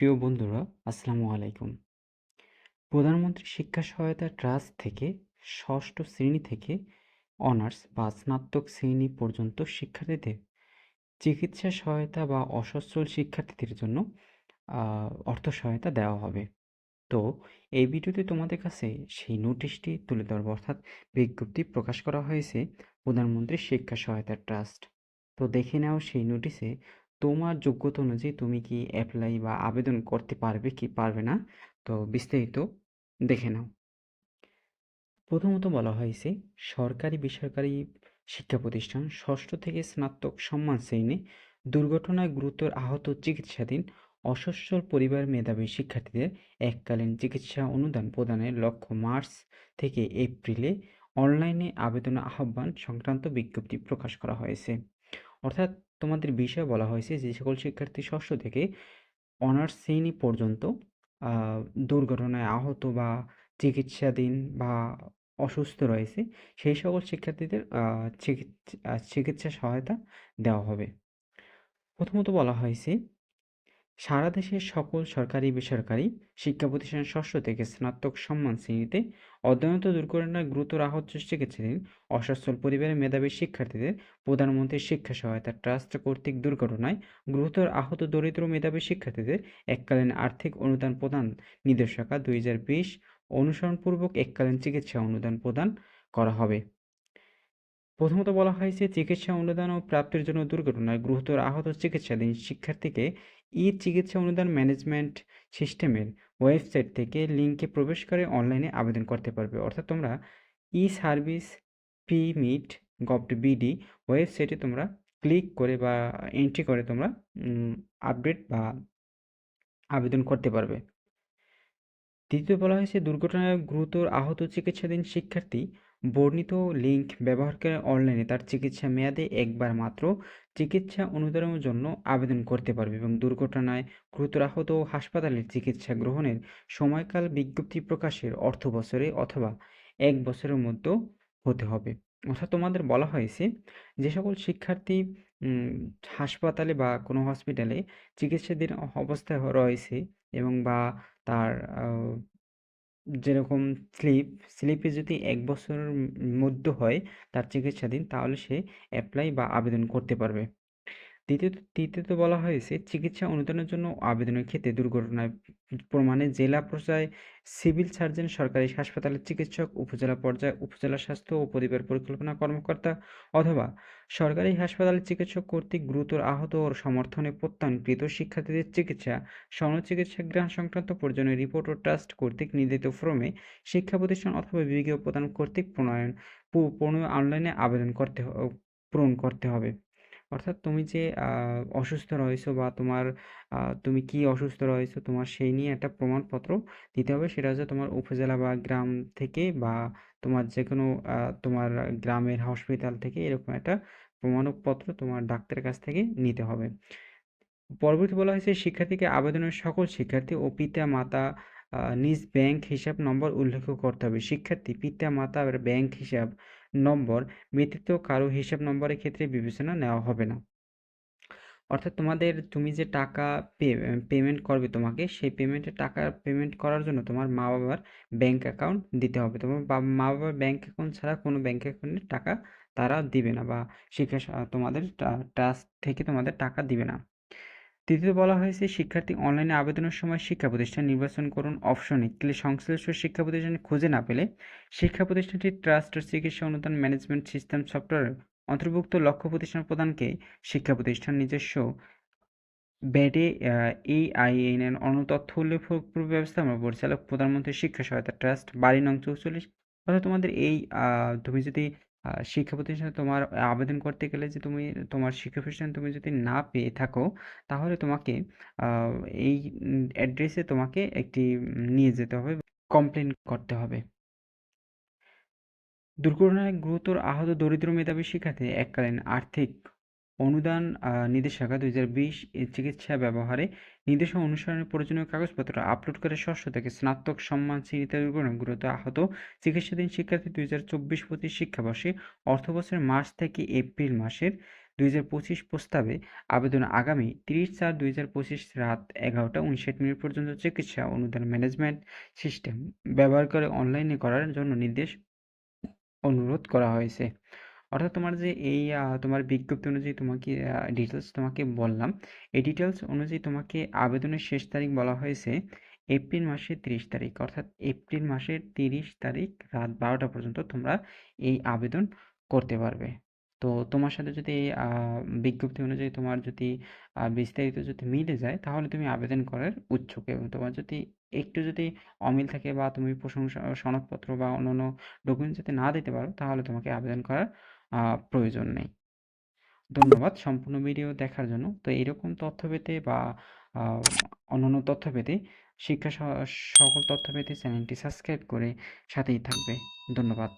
প্রিয় বন্ধুরা, আসসালামু আলাইকুম। প্রধানমন্ত্রী শিক্ষা সহায়তা ট্রাস্ট থেকে ষষ্ঠ শ্রেণি থেকে অনার্স বা স্নাতক শ্রেণি পর্যন্ত শিক্ষার্থীদের চিকিৎসা সহায়তা বা অসচ্ছল শিক্ষার্থীদের জন্য অর্থ সহায়তা দেওয়া হবে। তো, এই ভিডিওতে তোমাদের কাছে সেই নোটিশটি তুলে ধরবো, অর্থাৎ বিজ্ঞপ্তি প্রকাশ করা হয়েছে প্রধানমন্ত্রী শিক্ষা সহায়তা ট্রাস্ট। তো দেখে নাও সেই নোটিশে তোমার যোগ্যতা অনুযায়ী তুমি কি অ্যাপ্লাই বা আবেদন করতে পারবে কি পারবে না? তো বিস্তারিত দেখে নাও। প্রথমত বলা হয়েছে, সরকারি বেসরকারি শিক্ষা প্রতিষ্ঠান ষষ্ঠ থেকে স্নাতক সম্মান শ্রেণি, দুর্ঘটনায় গুরুতর আহত চিকিৎসাধীন, অসচ্ছল পরিবার মেধাবী শিক্ষার্থীদের এককালীন চিকিৎসা অনুদান প্রদানের লক্ষ্য মার্চ থেকে এপ্রিলে অনলাইনে আবেদন আহ্বান সংক্রান্ত বিজ্ঞপ্তি প্রকাশ করা হয়েছে। অর্থাৎ তোমাদের বিষয়ে বলা হয়েছে যে, সকল শিক্ষার্থী ষষ্ঠ থেকে অনার্স শ্রেণি পর্যন্ত দুর্ঘটনায় আহত বা চিকিৎসাধীন বা অসুস্থ রয়েছে, সেই সকল শিক্ষার্থীদের চিকিৎসা সহায়তা দেওয়া হবে। প্রথমত বলা হয়েছে সারা দেশের সকল সরকারি বেসরকারি শিক্ষা প্রতিষ্ঠান ষষ্ঠ থেকে স্নাতক সম্মান শ্রেণীতে অধ্যয়নত দুর্ঘটনায় গুরুতর আহত চিকিৎসাধীন অসচ্ছল পরিবারের মেধাবী শিক্ষার্থীদের প্রধানমন্ত্রী শিক্ষা সহায়তা ট্রাস্ট কর্তৃক দুর্ঘটনায় গুরুতর আহত দরিদ্র মেধাবী শিক্ষার্থীদের এককালীন আর্থিক অনুদান প্রদান নির্দেশিকা দুই হাজার বিশ অনুসরণপূর্বক এককালীন চিকিৎসা অনুদান প্রদান করা হবে। প্রথমত বলা হয়েছে, চিকিৎসা অনুদান ও প্রাপ্তির জন্য দুর্ঘটনায় গুরুতর আহত চিকিৎসাধীন শিক্ষার্থীকে ই চিকিৎসা অনুদান ম্যানেজমেন্ট সিস্টেমের ওয়েবসাইট থেকে লিঙ্কে প্রবেশ করে অনলাইনে আবেদন করতে পারবে। অর্থাৎ তোমরা e service P mit gov BD ওয়েবসাইটে তোমরা ক্লিক করে বা এন্ট্রি করে তোমরা আপডেট বা আবেদন করতে পারবে। দ্বিতীয় বলা হয়েছে, দুর্ঘটনায় গুরুতর আহত চিকিৎসাধীন শিক্ষার্থী বর্ণিত লিঙ্ক ব্যবহার করে অনলাইনে তার চিকিৎসা মেয়াদে একবার মাত্র চিকিৎসা অনুদানের জন্য আবেদন করতে পারবে এবং দুর্ঘটনায় গুরুতর আহত ও হাসপাতালের চিকিৎসা গ্রহণের সময়কাল বিজ্ঞপ্তি প্রকাশের অর্থ বছরে অথবা এক বছরের মধ্যে হতে হবে। অর্থাৎ তোমাদের বলা হয়েছে যে সকল শিক্ষার্থী হাসপাতালে বা কোনো হসপিটালে চিকিৎসাধীন অবস্থায় রয়েছে এবং বা তার যেরকম স্লিপ স্লিপে যদি এক বছরের মধ্যে হয় তার চিকিৎসাধীন তাহলে সে অ্যাপ্লাই বা আবেদন করতে পারবে। দ্বিতীয়ত তৃতীয়ত বলা হয়েছে চিকিৎসা অনুদানের জন্য আবেদনের ক্ষেত্রে দুর্ঘটনায় প্রমাণে জেলা পর্যায়ে সিভিল সার্জন, সরকারি হাসপাতালের চিকিৎসক, উপজেলা পর্যায়ে উপজেলা স্বাস্থ্য ও পরিবার পরিকল্পনা কর্মকর্তা অথবা সরকারি হাসপাতালের চিকিৎসক কর্তৃক গুরুতর আহত ও সমর্থনে প্রত্যয়নকৃত শিক্ষার্থীদের চিকিৎসা চিকিৎসা গ্রহণ সংক্রান্ত প্রয়োজনীয় রিপোর্ট ও ট্রাস্ট কর্তৃক নির্ধারিত ফর্মে শিক্ষা প্রতিষ্ঠান অথবা বিভাগীয় প্রদান কর্তৃক প্রণয়ন অনলাইনে আবেদন করতে পূরণ করতে হবে। অর্থাৎ তুমি যে অসুস্থ রয়েছো বা তোমার তুমি কি অসুস্থ রয়েছো তোমার সেই নিয়ে একটা প্রমাণপত্র দিতে হবে। সেটা হচ্ছে তোমার উপজেলা বা গ্রাম থেকে বা তোমার যে কোনো তোমার গ্রামের হসপিটাল থেকে এরকম একটা প্রমাণপত্র তোমার ডাক্তারের কাছ থেকে নিতে হবে। পরবর্তী বলা হয়েছে, শিক্ষার্থীকে আবেদনের সকল শিক্ষার্থী ও পিতা মাতা নিজ ব্যাংক হিসাব নম্বর উল্লেখ করতে হবে। শিক্ষার্থী, পিতা মাতা ব্যাংক হিসাব নম্বর ব্যতীত কারও হিসাব নম্বরের ক্ষেত্রে বিবেচনা নেওয়া হবে না। অর্থাৎ তোমাদের তুমি যে টাকা পেমেন্ট করবে তোমাকে, সেই পেমেন্টের টাকা পেমেন্ট করার জন্য তোমার মা বাবার ব্যাংক অ্যাকাউন্ট দিতে হবে। তোমার মা বাবার ব্যাংক অ্যাকাউন্ট ছাড়া কোনো ব্যাংক অ্যাকাউন্টে টাকা তারা দিবে না বা শিক্ষা তোমাদের ট্রাস্ট থেকে তোমাদের টাকা দিবে না। তৃতীয় বলা হয়েছে, শিক্ষার্থী অনলাইনে আবেদনের সময় শিক্ষা প্রতিষ্ঠান নির্বাচন করুন অপশনে ক্লিক সংশ্লিষ্ট শিক্ষা প্রতিষ্ঠান খুঁজে না পেলে শিক্ষা প্রতিষ্ঠানটি ট্রাস্ট ও চিকিৎসা অনুদান ম্যানেজমেন্ট সিস্টেম সফটওয়্যার অন্তর্ভুক্ত লক্ষ্য প্রতিষ্ঠান প্রদানকে শিক্ষা প্রতিষ্ঠান নিজস্ব ব্যাডে এআইএন এর অনতথ্য উল্লেখ ব্যবস্থাপনা পরিচালক, প্রধানমন্ত্রী শিক্ষা সহায়তা ট্রাস্ট বাড়ি নং চৌচল্লিশ। অর্থাৎ তোমাদের এই তুমি যদি শিক্ষা প্রতিষ্ঠানে তোমার আবেদন করতে গেলে যে তুমি তোমার শিক্ষা প্রতিষ্ঠান তুমি যদি না পেয়ে থাকো, তাহলে তোমাকে এই অ্যাড্রেসে তোমাকে একটি নিয়ে যেতে হবে কমপ্লেন করতে হবে। দুর্ঘটনায় গুরুতর আহত দরিদ্র মেধাবী শিক্ষার্থী এককালীন আর্থিক অনুদান আহ, নির্দেশিকা দুই হাজার বিশ চিকিৎসা ব্যবহারে নির্দেশনা অনুসরণের প্রয়োজনীয় কাগজপত্র আপলোড করে ষষ্ঠ থেকে স্নাতক সম্মান শ্রেণীতে গুরুত্ব আহত চিকিৎসাধীন শিক্ষার্থী দুই হাজার চব্বিশ পঁচিশ শিক্ষাবর্ষে অর্থবছরের মার্চ থেকে এপ্রিল মাসের দুই হাজার পঁচিশ প্রস্তাবে আবেদন আগামী তিরিশ চার দুই হাজার পঁচিশ রাত এগারোটা উনষাট মিনিট পর্যন্ত চিকিৎসা অনুদান ম্যানেজমেন্ট সিস্টেম ব্যবহার করে অনলাইনে করার জন্য নির্দেশ অনুরোধ করা হয়েছে। অর্থাৎ তোমার যে এই তোমার বিজ্ঞপ্তি অনুযায়ী তোমাকে ডিটেলস তোমাকে বললাম। এই ডিটেলস অনুযায়ী তোমাকে আবেদনের শেষ তারিখ বলা হয়েছে এপ্রিল মাসের তিরিশ তারিখ। অর্থাৎ এপ্রিল মাসের তিরিশ তারিখ রাত বারোটা পর্যন্ত তোমরা এই আবেদন করতে পারবে। তো তোমার সাথে যদি বিজ্ঞপ্তি অনুযায়ী তোমার যদি বিস্তারিত যদি মিলে যায়, তাহলে তুমি আবেদন করার উৎসুক। এবং তোমার যদি একটু যদি অমিল থাকে বা তুমি প্রশংসা, সনদপত্র বা অন্যান্য ডকুমেন্টস যদি না দিতে পারো, তাহলে তোমাকে আবেদন করার প্রয়োজন নেই। ধন্যবাদ সম্পূর্ণ ভিডিও দেখার জন্য। তো এরকম তথ্য পেতে বা অন্যান্য তথ্য পেতে শিক্ষা সকল তথ্য পেতে চ্যানেলটি সাবস্ক্রাইব করে সাথেই থাকবে। ধন্যবাদ।